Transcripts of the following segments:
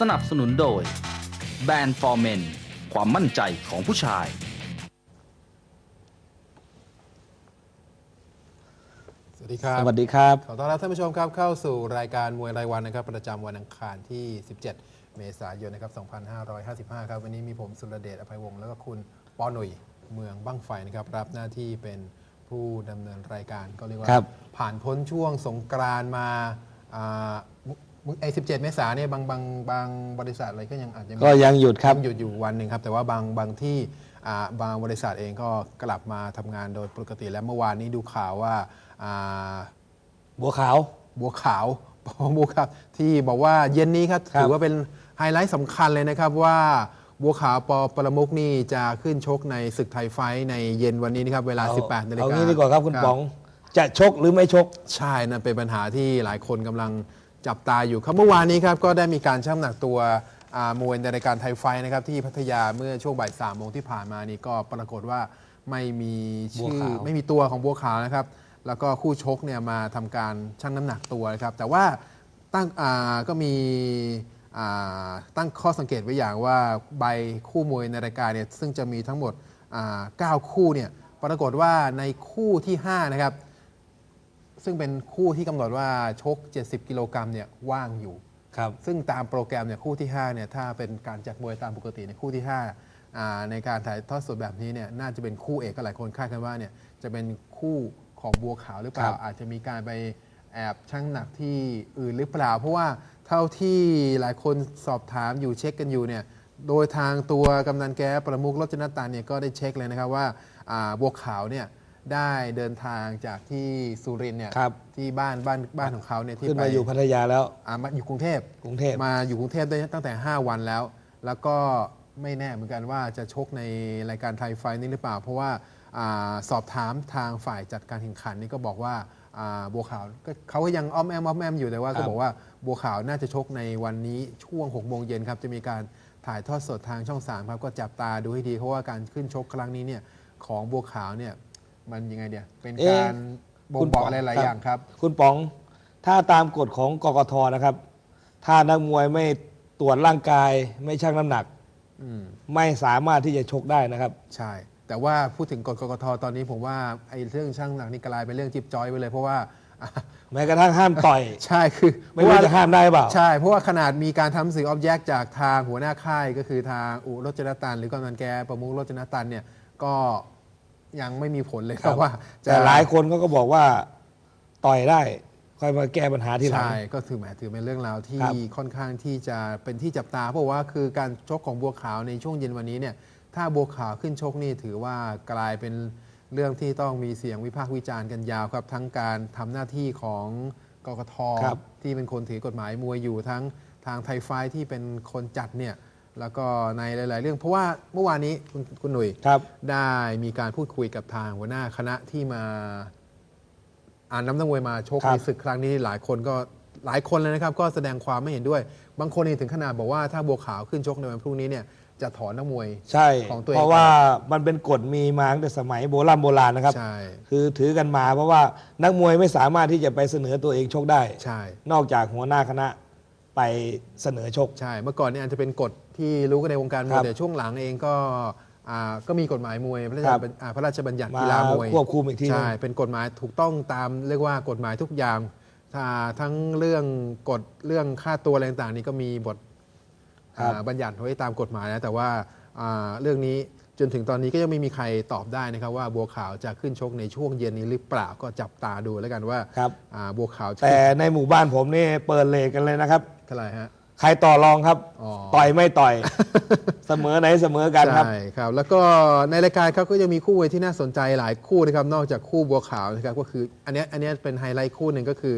สนับสนุนโดยแบรนด์ฟอร์เมนความมั่นใจของผู้ชาย สวัสดีครับ สวัสดีครับ ขอต้อนรับท่านผู้ชมครับเข้าสู่รายการมวยรายวันนะครับ ประจำวันอังคารที่ 17 เมษายนนะครับ 2555 ครับ วันนี้มีผมสุรเดชอภัยวงศ์แล้วก็คุณปอหนุ่ยเมืองบ้างไฟนะครับ รับหน้าที่เป็นผู้ดำเนินรายการก็เรียกว่า ครับ ผ่านพ้นช่วงสงกรานต์มาอ่ามุ ไอ้17เมษายนเนี่ยบางบางบางบริษัทอะไรก็ยังอาจจะมีก็ยังหยุดครับยังหยุดอยู่วันหนึ่งครับ แต่ว่าบางบางที่อ่าบางบริษัทเองก็กลับมาทำงานโดยปกติและเมื่อวานนี้ดูข่าวว่าอ่าบัวขาวบัวขาวปอบัวครับที่บอกว่าเย็นนี้ครับครับถือว่าเป็นไฮไลท์สำคัญเลยนะครับว่าบัวขาวปอประมุกนี่จะขึ้นชกในศึกไทยไฟท์ในเย็นวันนี้นะครับเวลาเอ18นาฬิกาเอางี้ดีกว่าครับคุณรัป๋อง จะชกหรือไม่ชกใช่นั่นเป็นปัญหาที่หลายคนกำลัง จับตาอยู่ครับเมื่อวานนี้ครับก็ได้มีการชั่งน้ำหนักตัวอ่ามวยในรายการไทยไฟท์นะครับที่พัทยาเมื่อช่วงบ่ายสามโมงที่ผ่านมานี่ก็ปรากฏว่าไม่มีชื่อบัวขาวไม่มีตัวของบัวขาวนะครับ แล้วก็คู่ชกเนี่ยมาทำการชั่งน้ำหนักตัวนะครับ แต่ว่าตั้งอ่าก็มีอ่าตั้งข้อสังเกตไว้อย่างว่าใบคู่มวยในรายการเนี่ยซึ่งจะมีทั้งหมดอ่าเก้าคู่เนี่ยปรากฏว่าในคู่ที่5นะครับ ซึ่งเป็นคู่ที่กำหนดว่าชก 70 กิโลกรัมเนี่ยว่างอยู่ ครับ ซึ่งตามโปรแกรมเนี่ยคู่ที่ 5เนี่ยถ้าเป็นการจัดมวยตามปกติในยคู่ที่5อ่าในการถ่ายทอดสดแบบนี้เนี่ยน่าจะเป็นคู่เอกก็หลายคนคาดกันว่าเนี่ยจะเป็นคู่ของบัวขาวหรือเปล่า ครับ อาจจะมีการไปแอบชั่งหนักที่อื่นหรือเปล่า เพราะว่าเท่าที่หลายคนสอบถามอยู่เช็คกันอยู่เนี่ยโดยทางตัวกำนันแก้ประมุขรจนตันเนี่ยก็ได้เช็คเลยนะครับว่าอ่าบัวขาวเนี่ย ได้เดินทางจากที่สุรินทร์เนี่ยครับ ที่บ้านบ้านบ้านของเขาเนี่ยที่ขึ้นไปมาอยู่พัทยาแล้ว อ่ามาอยู่กรุงเทพกรุงเทพ มาอยู่กรุงเทพได้ตั้งแต่ 5 วันแล้ว แล้วก็ไม่แน่เหมือนกันว่าจะชกในรายการไทยไฟท์นี้หรือเปล่า เพราะว่าอาสอบถามทางฝ่ายจัดการแข่งขันนี่ก็บอกว่าอ่าบัวขาวก็เขาก็ยังอ้อมแอมอ้อมแอมอยู่แต่ว่าครัก็บบอกว่าบัวขาวน่าจะชกในวันนี้ช่วง6โมงเย็นครับจะมีการถ่ายทอดสดทางช่อง3ครับก็จับตาดูให้ดีเพราะว่าการขึ้นชกครั้งนี้เนี่ยของบัวขาวเนี่ย มันยังไงเดียเป็นเอ๊ะการบ่งบอกอะไรหลายอย่างครับ คุณป๋อง ถ้าตามกฎของกกทนะครับ ถ้านักมวยไม่ตรวจร่างกาย ไม่ชั่งน้ำหนัก อืม ไม่สามารถที่จะชกได้นะครับ ใช่ แต่ว่าพูดถึงกฎกกทตอนนี้ผมว่าไอ้เรื่องช่างหนักนี่กลายเป็นเรื่องจิ๊บจอยไปเลย เพราะว่าอะแม้กระทั่งห้ามต่อย ใช่คือไม่รู้จะห้ามได้เปล่า ใช่ เพราะว่าขนาดมีการทำสื่อออบแยกจากทางหัวหน้าค่ายก็คือทางอุรจนตัน หรือกำนันแกประมุขรจนตันเนี่ยก็ ยังไม่มีผลเลยครับว่าจะแต่หลายคนเขาก็บอกว่าต่อยได้ค่อยมาแก้ปัญหาทีหลังใช่ก็ถือแหมถือเป็นเรื่องราวที่ครับค่อนข้างที่จะเป็นที่จับตา เพราะว่าคือการชกของบัวขาวในช่วงเย็นวันนี้เนี่ยถ้าบัวขาวขึ้นชกนี่ถือว่ากลายเป็นเรื่องที่ต้องมีเสียงวิพากษ์วิจารณ์กันยาวครับ ทั้งการทำหน้าที่ของกกทครับที่เป็นคนถือกฎหมายมวยอยู่ทั้งทางไทยไฟท์ที่เป็นคนจัดเนี่ย แล้วก็ในหลาย ๆ เรื่อง เพราะว่าเมื่อวานนี้คุณคุณหนุ่ยครับได้มีการพูดคุยกับทางหัวหน้าคณะที่มา อ่านน้ำนักมวยมาชกครับในศึกครั้งนี้หลายคนก็หลายคนเลยนะครับ ก็แสดงความไม่เห็นด้วย บางคนนี่ถึงขนาดบอกว่าถ้าบัวขาวขึ้นชกในวันพรุ่งนี้เนี่ยจะถอนนักมวยใช่ของตัวเองเพราะว่ามันเป็นกฎมีมาตั้งแต่สมัยโบราณโบราณนะครับ ใช่ คือถือกันมาเพราะว่านักมวยไม่สามารถที่จะไปเสนอตัวเองชกได้ ใช่ นอกจากหัวหน้าคณะ ไปเสนอชก ใช่ เมื่อก่อนเนี่ยอาจจะเป็นกฎที่รู้กันในวงการมวครัยบแต่ช่วงหลังเองก็อ่าก็มีกฎหมายมวยพระราชครับบัญอ่าพระราชบัญญัติมากีฬามวยควบคุมอีกทีหนึ่งใช่เป็นกฎหมายถูกต้องตามเรียกว่ากฎหมายทุกอย่างถ้าทั้งเรื่องกฎเรื่องค่าตัวอะไรต่างๆนี่ก็มีบทครับ อ่าบัญญัติไว้ตามกฎหมายนะแต่ว่าอ่าเรื่องนี้จนถึงตอนนี้ก็ยังไม่มีใครตอบได้นะครับว่าบัวขาวจะขึ้นชกในช่วงเย็นนี้หรือเปล่าก็จับตาดูแล้วกันว่าครับ อ่าบัวขาวจะแต่ในหมู่บ้านผมนี่เปิดเลทกันเลยนะครับ เท่าไหร่ฮะใครต่อรองครับอ๋อต่อยไม่ต่อย เสมอไหนเสมอกันครับใช่ครับ แล้วก็ในรายการครับก็ยังมีคู่มวยที่น่าสนใจหลายคู่นะครับ นอกจากคู่บัวขาวนะครับ ก็คืออันเนี้ยอันเนี้ยเป็นไฮไลท์คู่หนึ่งก็คือ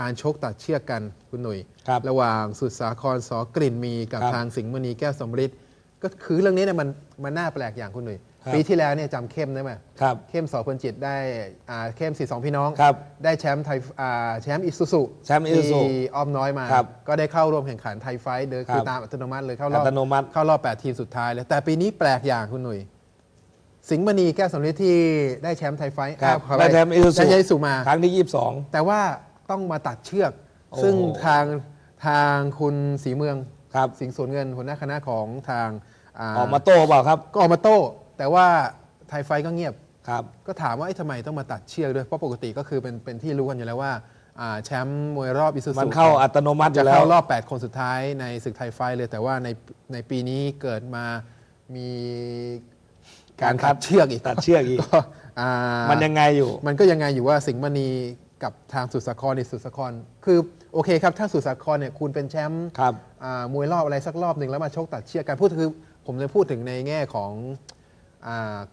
การชกตัดเชือกกันคุณหนุ่ยครับระหว่างสุดสาครสอกลิ่นมีกับครับทางสิงห์มณีแก้วสมฤทธิ์ก็คือเรื่องนี้เนี่ยมันมันน่าแปลกอย่างคุณหนุ่ยครับ ปีที่แล้วเนี่ยจำเข้มได้ไหมครับเข้มสอพลจิตได้อ่าเข้มสี่สองพี่น้อง ครับ ได้แชมป์ไทยอ่าแชมป์อิซูซุแชมป์ Isuzu ที่อ้อมน้อยมา ครับก็ได้เข้าร่วมแข่งขันไทยไฟท์โดยคือครับตามอัตโนมัติเลยเข้ารอบอัตโนมัติ เข้ารอบ 8 ทีมสุดท้ายเลย แต่ปีนี้แปลกอย่างคุณหนุ่ย สิงห์มณีแก้วสำริดที่ได้แชมป์ไทยไฟท์ครับอ้าวขอได้ปแชมป์อิซูซุได้แชมป์อิซูมา ครั้งที่ 22 แต่ว่าต้องมาตัดเชือก โอ้โหซึ่งทางทางคุณสีเมือง ครับสิงห์สวนเงินหัวหน้าคณะของทางาออกมาโต้เปล่าครับ ก็ออกมาโต้ แต่ว่าไทยไฟท์ก็เงียบ ครับก็ถามว่าไอ้ทำไมต้องมาตัดเชือกด้วย เพราะปกติก็คือเป็นเป็นที่รู้กันอยู่แล้วว่าอ่าแชมป์มวยรอบอิซูซุมันเข้าอัตโนมัติอจะยู่แล้เข้าวรอบ 8 คนสุดท้ายในศึกไทยไฟท์เลย แต่ว่าในในปีนี้เกิดมามีการการคัตัดดเชือกอีกตัดเชือกอีก ก็อ่ามันยังไงอยู่ มันก็ยังไงอยู่ว่าสิงห์มณีกับทางสุดสาครในสุดสาคร คือโอเคครับ ถ้าสุดสาครเนี่ยคุณเป็นแชมป์ครับอ่ามวยรอบอะไรสักรอบหนึ่งแล้วมาชกตัดเชือกกันพูดคือผมเลยพูดถึงในแง่ของอา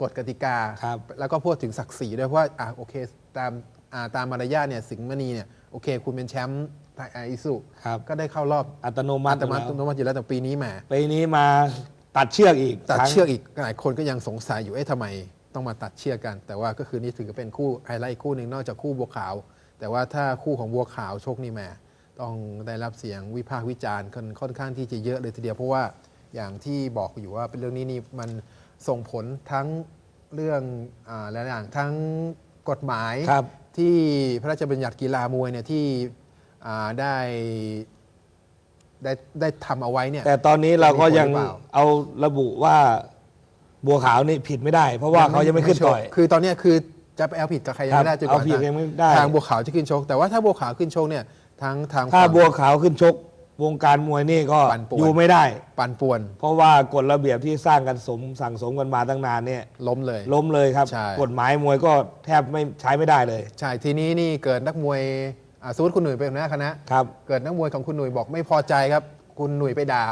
กฎกติกาครับแล้วก็พูดถึงศักดิ์ศรีด้วยเพราะว่าอ่าโอเคตามอ่าตามมารยาทเนี่ยสิงห์มณีเนี่ยโอเค คุณเป็นแชมป์ไทยอิสุครับก็ได้เข้ารอบอัตโนมัอัติตอยู่มาแล้วอัตโนมัติอยู่แล้วแต่ปีนี้แหมปีนี้มาตัดเชือกอีกตัดครั้งเชือกอีกหลายคนก็ยังสงสัยอยู่เอ๊ะทำไมต้องมาตัดเชือกกัน แต่ว่าก็คือนี่ถือว่าเป็นคู่ไฮไลท์คู่หนึ่งนอกจากคู่บัวขาว แต่ว่าถ้าคู่ของบัวขาวชกนี่แหมต้องได้รับเสียงวิพากษ์วิจารณ์ค่อนค่อนข้างที่จะเยอะเลยทีเดียวเพราะว่าอย่างที่บอกอยู่ว่าเป็นเรื่องนี้นี่มัน ส่งผลทั้งเรื่องอ่าหลายอย่างทั้งกฎหมายครับที่พระราชบัญญัติกีฬามวยเนี่ยที่อ่าได้ได้ได้ทำเอาไว้เนี่ยแต่ตอนนี้เราก็ยังมีผลหรือเปล่าเอาระบุว่าบัวขาวนี่ผิดไม่ได้ เพราะว่าเขายังไม่ขึ้นต่อย คือตอนเนี้ยคือจะไปเอาผิดกับใครยังไม่ได้ครับจนกว่าเอาผิดยังไม่ได้ทางบัวขาวจะขึ้นชก แต่ว่าถ้าบัวขาวขึ้นชกเนี่ยทางทางถ้าฝั่งบัวขาวขึ้นชก วงการมวยนี่ก็ปั่นป่วน อยู่ไม่ได้ ปั่นป่วนเพราะว่ากฎระเบียบที่สร้างกันสมสั่งสมกันมาตั้งนานเนี่ย ล้มเลย ล้มเลยครับ ใช่ กฎหมายมวยก็แทบไม่ใช้ไม่ได้เลยใช่ทีนี้นี่เกิดนักมวยอ่าสมมติคุณหนุ่ยเป็นหัวหน้าคณะ ครับเกิดนักมวยของคุณหนุ่ยบอกไม่พอใจครับ คุณหนุ่ยไปด่า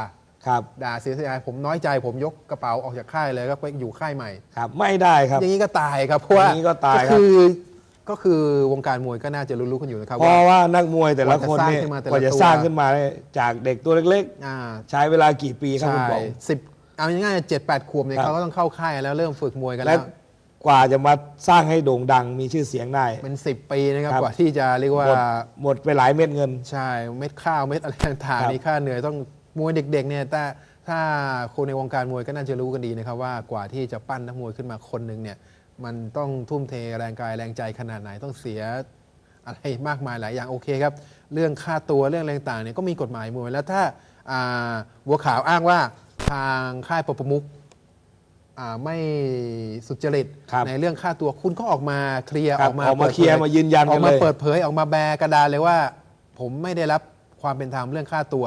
ครับด่าเสียหายผมน้อยใจผมยกกระเป๋าออกจากค่ายเลยก็ไปอยู่ค่ายใหม่ ครับไม่ได้ครับ อย่างนี้ก็ตายครับเพราะว่าอย่างนี้ก็ตายครับ คือ ก็คือวงการมวยก็น่าจะรู้ๆกันอยู่นะครับเพราะว่านักมวยแต่ละคนเนี่ยกว่าจะกว่าจะสสร้าร้างงขึ้ขึ้นนมา มาเนี่ยจากเด็กตัวเล็กอ่าๆ ใช้เวลากี่ปีครับใช่คุณบอกสิบเอาง่ายๆเจ็ดแปดขวบเนี่ยครับ เขาก็ต้องเข้าค่ายแล้วเริ่มฝึกมวยกันและแล้วกว่าจะมาสร้างให้โด่งดังมีชื่อเสียงได้ เป็นสิบปีนะครับครับ กว่าที่จะเรียกว่า หมดหมดไปหลายเม็ดเงิน ใช่ เม็ดข้าวเม็ดอะไรต่างครับ ๆนี่ค่าเหนื่อยต้องมวยเด็กๆเนี่ยแต่ถ้าคนในวงการมวยก็น่าจะรู้กันดีนะครับว่ากว่าที่จะปั้นนักมวยขึ้นมาคนหนึ่งเนี่ย มันต้องทุ่มเทแรงกายแรงใจขนาดไหนต้องเสียอะไรมากมายหลายอย่างโอเคครับ เรื่องค่าตัวเรื่องอะไรต่างๆเนี่ยก็มีกฎหมายมวยแล้วถ้าอ่าบัวขาวอ้างว่าทางค่ายปปมุกอ่าไม่สุจริตครับในเรื่องค่าตัวคุณก็ออกมาเคลียร์ครัอบอกมาออกมาปิดผเคลียร์มายืนยันอกัอกนมาเลยเปิดเผยออกมาแบกระดานเลยว่า ผมไม่ได้รับความเป็นธรรมเรื่องค่าตัว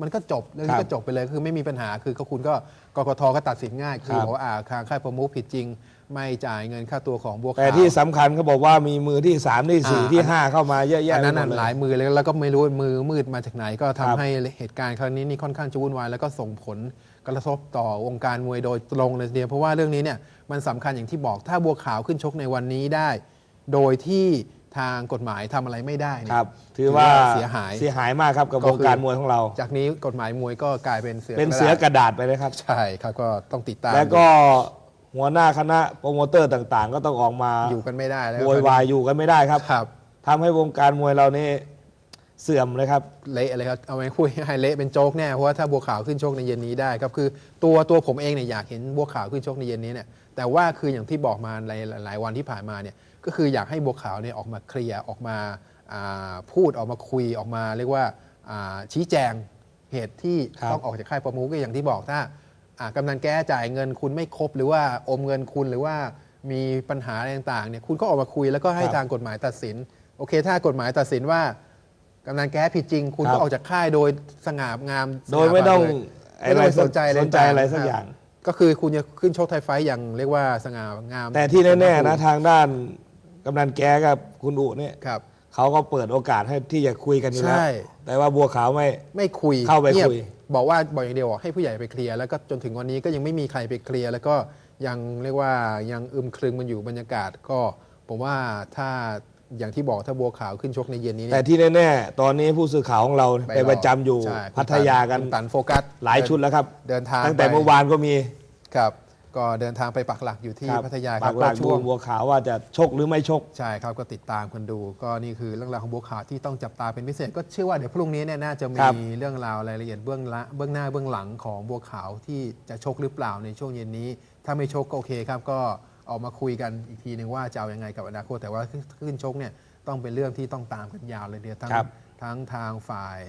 มันก็จบเรื่องครันี้บก็จบไปเลยคือไม่มีปัญหาคือก็คุณก็กกทก็ตัดสินง่ายคือครับบอกว่าอ่าทางค่ายประมุขผิดจริง ไม่จ่ายเงินค่าตัวของบัวขาวแต่ที่สำคัญเขาบอกว่ามีมือที่สามที่สี่อ่าที่ห้าเข้ามาเยอะแยะอันนั้นไปน่ะมดเหลายมือเลยแล้วก็ไม่รู้มือมืดมาจากไหน ก็ทำครับให้เหตุการณ์ครั้งนี้นี่ค่อนข้างจะวุ่นวายแล้วก็ส่งผลกระทบต่อวงการมวยโดยตรงเลยทีเดียวเพราะว่าเรื่องนี้เนี่ยมันสำคัญอย่างที่บอกถ้าบัวขาวขึ้นชกในวันนี้ได้ โดยที่ทางกฎหมายทำอะไรไม่ได้เนี่ยครับถือว่าเสียหายเสียหายมากครับกับก็วงคือการมวยของเรา จากนี้กฎหมายมวยก็กลายเป็นเสือเป็นเสือกระดาษไปเลยครับ ใช่ครับก็ต้องติดตามแล้วก็ หัวหน้าคณะโปรโมเตอร์ต่างๆ ก็ต้องออกมาอยู่กันไม่ได้แล้วโวยวายอยู่กันไม่ได้ครับครับทำให้วงการมวยเรานี่เสื่อมเลยครับ เละเลยครับ เอาไว้พูดให้เละเป็นโจ๊กแน่ เพราะว่าถ้าบัวขาวขึ้นชกในเย็นนี้ได้ครับ คือตัวตัวผมเองเนี่ยอยากเห็นบัวขาวขึ้นชกในเย็นนี้เนี่ย แต่ว่าคืออย่างที่บอกมาหลายหลายวันที่ผ่านมาเนี่ย ก็คืออยากให้บัวขาวเนี่ยออกมาเคลียร์ ออกมาอ่าพูด ออกมาคุย ออกมาเรียกว่าอ่าชี้แจงเหตุที่ครับต้องออกจากค่ายประมุขก็อย่างที่บอกถ้าอ่า กำนันแก้จ่ายเงินคุณไม่ครบ หรือว่าอมเงินคุณหรือว่ามีปัญหาอะไรต่างๆเนี่ยคุณก็ออกมาคุยแล้วก็ให้ทางกฎหมายตัดสิน โอเค ถ้ากฎหมายตัดสินว่ากำนันแก้ผิดจริง คุณครัก็บ ออกจากค่ายโดยสง่างามโดยไม่ต้องสง่าผ่าเลยไม่ต้องไปสนใจสนใจอะไรสักอย่าง ก็คือคุณจะขึ้นชกไทยไฟท์อย่างเรียกว่าสง่างามแต่ที่แน่ๆนะทางด้านกำนันแก้กับคุณอุเนี่ยครับ เขาก็เปิดโอกาสให้ที่จะคุยกันอยู่แล้วใช่ แต่ว่าบัวขาวไม่ ไม่คุยเข้าไปงีบคุย บอกว่าบอกอย่างเดียวบอกให้ผู้ใหญ่ไปเคลียร์แล้วก็จนถึงวันนี้ก็ยังไม่มีใครไปเคลียร์แล้วก็ยังเรียกว่ายังอึมครึมมันอยู่บรรยากาศก็ ผมว่าถ้าอย่างที่บอกถ้าบัวขาวขึ้นชกในเย็นนี้แต่เนี่ยที่แน่ๆ ตอนนี้ผู้สื่อข่าวของเราไปประจำอยู่ใช่พัทยากันคุณตันโฟกัสหลายชุดแล้วครับ เดินทางตั้งแต่ไป เมื่อวานก็มี ครับ ก็เดินทางไปปักหลักอยู่ที่ครับพัทยาคปารับกหลักก็ดูช่วงบัวขาวว่าจะชกหรือไม่ชก ใช่ครับก็ติดตามกันดู ก็นี่คือเรื่องราวของบัวขาวที่ต้องจับตาเป็นพิเศษ ก็เชื่อว่าเดี๋ยวพรุ่งนี้เนี่ยน่าจะคมีรับ เรื่องราวรายละเอียดเบื้องละเบื้องหน้าเบื้องหลังของบัวขาวที่จะชกหรือเปล่าในช่วงเย็นนี้ ถ้าไม่ชกก็โอเคครับ ก็ออกมาคุยกันอีกทีหนึ่งว่าจะเอายังไงกับอนาคตแต่ว่าขึ้นชกเนี่ยต้องเป็นเรื่องที่ต้องตามกันยาวเลยเดียวทั้ง ครับ ทั้งทางฝ่าย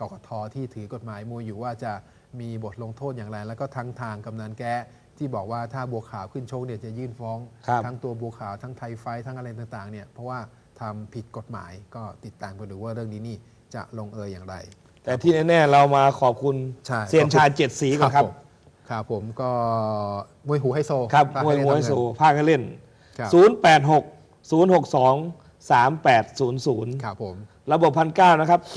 กกทที่ถือกฎหมายมวยอยู่ว่าจะมีบทลงโทษอย่างไร แล้วก็ทั้งทางกำนันแก้ ที่บอกว่าถ้าบัวขาวขึ้นชกเนี่ยจะยื่นฟ้อง ครับทั้งตัวบัวขาวทั้งไทยไฟท์ทั้งอะไรต่างๆเนี่ยเพราะว่าทำผิดกฎหมายก็ติดตามกันดูว่าเรื่องนี้นี่จะลงเอยอย่างไร แต่ที่แน่ๆเรามาขอบคุณใช่ เซียนชาญเจ็ดสีก่อนครับ ผมครับผมก็มวยหูไฮโซครับภาคมวยให้มวยทำเงินสูภาคให้เล่น ครับ086 062 3800 ครับผมระบบพันเก้านะครับ 1900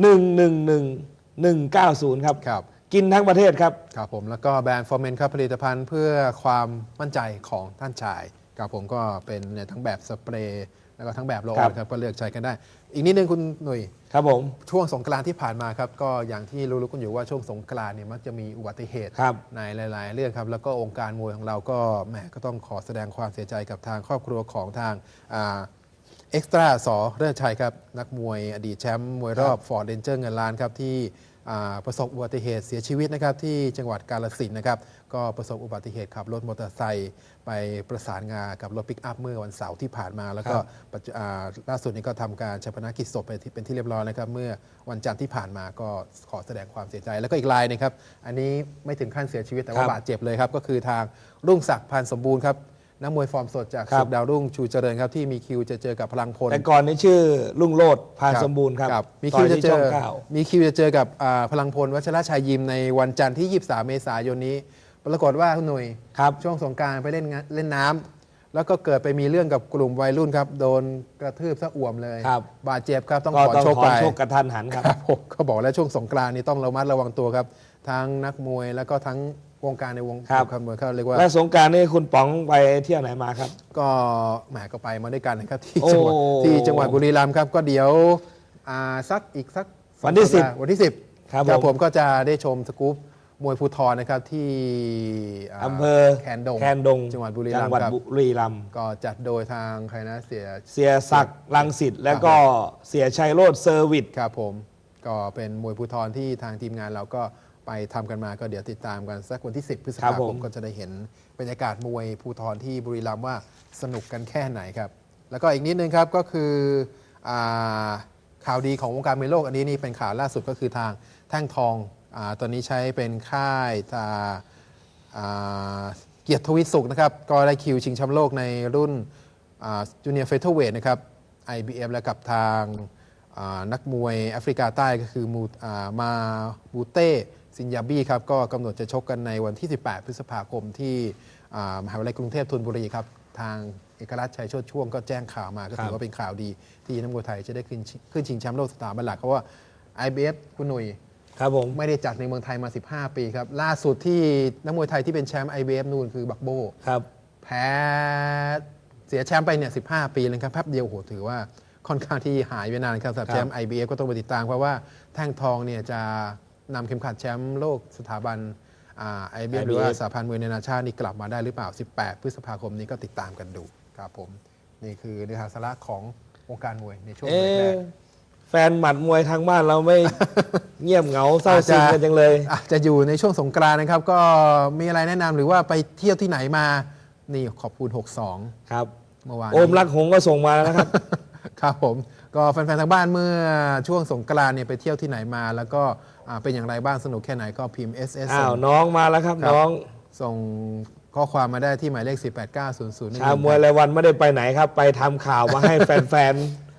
111 190 ครับ ครับ กินทั้งประเทศครับ ครับผมแล้วก็แบรนด์ฟอร์เมนครับผลิตภัณฑ์เพื่อความมั่นใจของท่านชายครับผมก็เป็นเนี่ยทั้งแบบสเปรย์แล้วก็ทั้งแบบโลครับครับ ก็เลือกใช้กันได้ อีกนิดนึงคุณหนุ่ยครับผมช่วงสงกรานต์ที่ผ่านมาครับ ก็อย่างที่รู้ๆกันอยู่ว่าช่วงสงกรานต์เนี่ยมักจะมีอุบัติเหตุครับในหลาย ๆ เรื่องครับ แล้วก็องค์การมวยของเราก็แหมก็ต้องขอแสดงความเสียใจกับทางครอบครัวของทางเอ็กซ์ตร้าสอเลิศชัยครับ นักมวยอดีตแชมป์มวยรอบฟอร์ดเรนเจอร์เงินล้านครับที่อ่า ประสบอุบัติเหตุเสียชีวิตนะครับที่จังหวัดกาฬสินธุ์นะครับก็ประสบอุบัติเหตุขับรถมอเตอร์ไซค์ไปประสานงากับรถปิกอัพเมื่อวันเสาร์ที่ผ่านมา แล้วก็ครับปัจจุอ่าล่าสุดนี้ก็ทำการชาปนกิจศพไปที่เป็นที่เรียบร้อยนะครับเมื่อวันจันทร์ที่ผ่านมาก็ขอแสดงความเสียใจ แล้วก็อีกรายนะครับ อันนี้ไม่ถึงขั้นเสียชีวิตแต่ว่าครับบาดเจ็บเลยครับก็คือทางรุ่งศักดิ์พันธ์สมบูรณ์ครับ นักมวยฟอร์มสดจากครับ ศึกดาวรุ่งชูเจริญครับที่มีคิวจะเจอกับพลังพลแต่ก่อนนี้ชื่อลุงโลดพานสมบูรณ์ครับมีต่คิวอยจะที่เจช่อองเก้า มีคิวจะเจอกับอ่าพลังพลวัชรชัยยิมในวันจันทร์ที่ 23 เมษายนนี้ ปรากฏว่าคุณหนุ่ยครับ ช่วงสงกรารไปเล่นงานเล่นน้ำแล้วก็เกิดไปมีเรื่องกับกลุ่มวัยรุ่นครับ โดนกระทืบซะอ่วมเลยครับบาดเจ็บครับต้องก็ขอต้องโชคถอไปนโชคกระทันหันครับ ครับผมก็บอกแล้วช่วงสงกรานต์นี้ต้องระมัดระวังตัวครับ ทั้งนักมวยแล้วก็ทั้ง วงการในวงครับการมวยเขาเรียกว่า และสงกรารนี่คุณป๋องไปเที่ยวไหนมาครับ ก็แหมก็ไปมาด้วยกันนะครับ ที่โอ้จังหวัดที่จังหวัดบุรีรัมย์ครับ ก็เดี๋ยวอ่าสักอีกสักวันที่สองสัปดาห์วันที่ 10ครับครับผมผมก็จะได้ชมสกู๊ปมวยภูทรนะครับที่าอำเภอแคนดง แคนดงจังหวัดบุรีจัรัมงย์หวัดครับบุรีรัมย์ก็จัดโดยทางใครนะเสีย เสียศักดิ์ลังสิตแล้วก็เสียชัยโรดเซอร์วิส ครับผมก็เป็นมวยภูทรที่ทางทีมงานเราก็ ไปทำกันมาก็เดี๋ยวติดตามกันสักวันที่ 10 พฤษครัภาบคผมมก็จะได้เห็นบรรยากาศมวยภูทรที่บุรีรัมย์ว่าสนุกกันแค่ไหนครับ แล้วก็อีกนิดนึงครับก็คืออาข่าวดีของวงการมวยโลกอันนี้นี่เป็นข่าวล่าสุดก็คือทางแท่งทองอาตอนนี้ใช้เป็นค่ายทาอ่าเกียรติทวิสุขนะครับก็ได้คิวชิงแชมป์โลกในรุ่นจูเนียร์เฟเธอร์เวทนะครับ IBF และกับทางอ่านักมวยแอฟริกาใต้ก็คือมูอ่ามาบูเต้ ซินยาบี้ครับก็กำหนดจะชกกันในวันที่ 18 พฤษภาคมที่อ่ามหาวิทยาลัยกรุงเทพธนบุรีครับ ทางเอกราชชัยโชติช่วงก็แจ้งข่าวมา ก็ถือว่าเป็นข่าวดีที่นักมวยไทยจะได้ขึ้นชิขึ้นชิงแชมป์โลกสถาบันหลักเพราะว่า IBF คุณหนุ่ยครับผมไม่ได้จัดในเมืองไทยมา 15 ปีครับ ล่าสุดที่นักมวยไทยที่เป็นแชมป์ IBF นู่นคือบักโบครับแพ้เสียแชมป์ไปเนี่ย15 ปีเลยครับแป๊บเดียวโหถือว่าค่อนข้างที่หายไปนานครับสำหรับครับแชมป์ IBF ก็ต้องไปติดตามเพราะว่าแท่งทองเนี่ยจะ นำเข็มขัดแชมป์โลกสถาบันอ่า IBF หรือว่าสหพันธ์มวยนานาชาตินี่กลับมาได้หรือเปล่า 18 พฤษภาคมนี้ก็ติดตามกันดูครับผม นี่คือเนื้อหาสาระของวงการมวยในช่วงเอ๊แรกะแฟนหมัดมวยทางบ้านเราไม่เงียบเหงาเศร้าอาจซึจะมกันจังเลยอาจจะอยู่ในช่วงสงกรานต์นะครับ ก็มีอะไรแนะนำหรือว่าไปเที่ยวที่ไหนมา นี่ขอบคุณ 62 ครับเมื่อวานโอมรักหงส์ก็ส่งมาแล้วนะครับ ครับผม ก็แฟนๆทางบ้านเมื่อช่วงสงกรานต์เนี่ยไปเที่ยวที่ไหนมา แล้วก็อ่าเป็นอย่างไรบ้างสนุกแค่ไหนก็พิมพ์ SS อ้าส่วงน้องมาแล้วครับครับน้องส่งข้อความมาได้ที่หมายเลข 48900ชาวมวยรายวันไม่ได้ไปไหนครับ ไปทำข่าวมาให้แฟน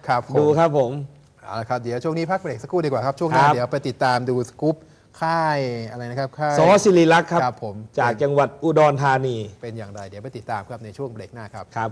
ครับผมๆดูครับผม เอาละครับเดี๋ยวช่วงนี้พักเบรกสักครู่ดีกว่าครับ ช่วงหน้าครับ เดี๋ยวไปติดตามดูสกู๊ปค่ายอะไรนะครับค่ายสอศิริลักษ์ครับ ครับผม จากจังหวัดอุดรธานีเป็นอย่างไร เดี๋ยวไปติดตามครับในช่วงเบรกหน้าครับ ครับ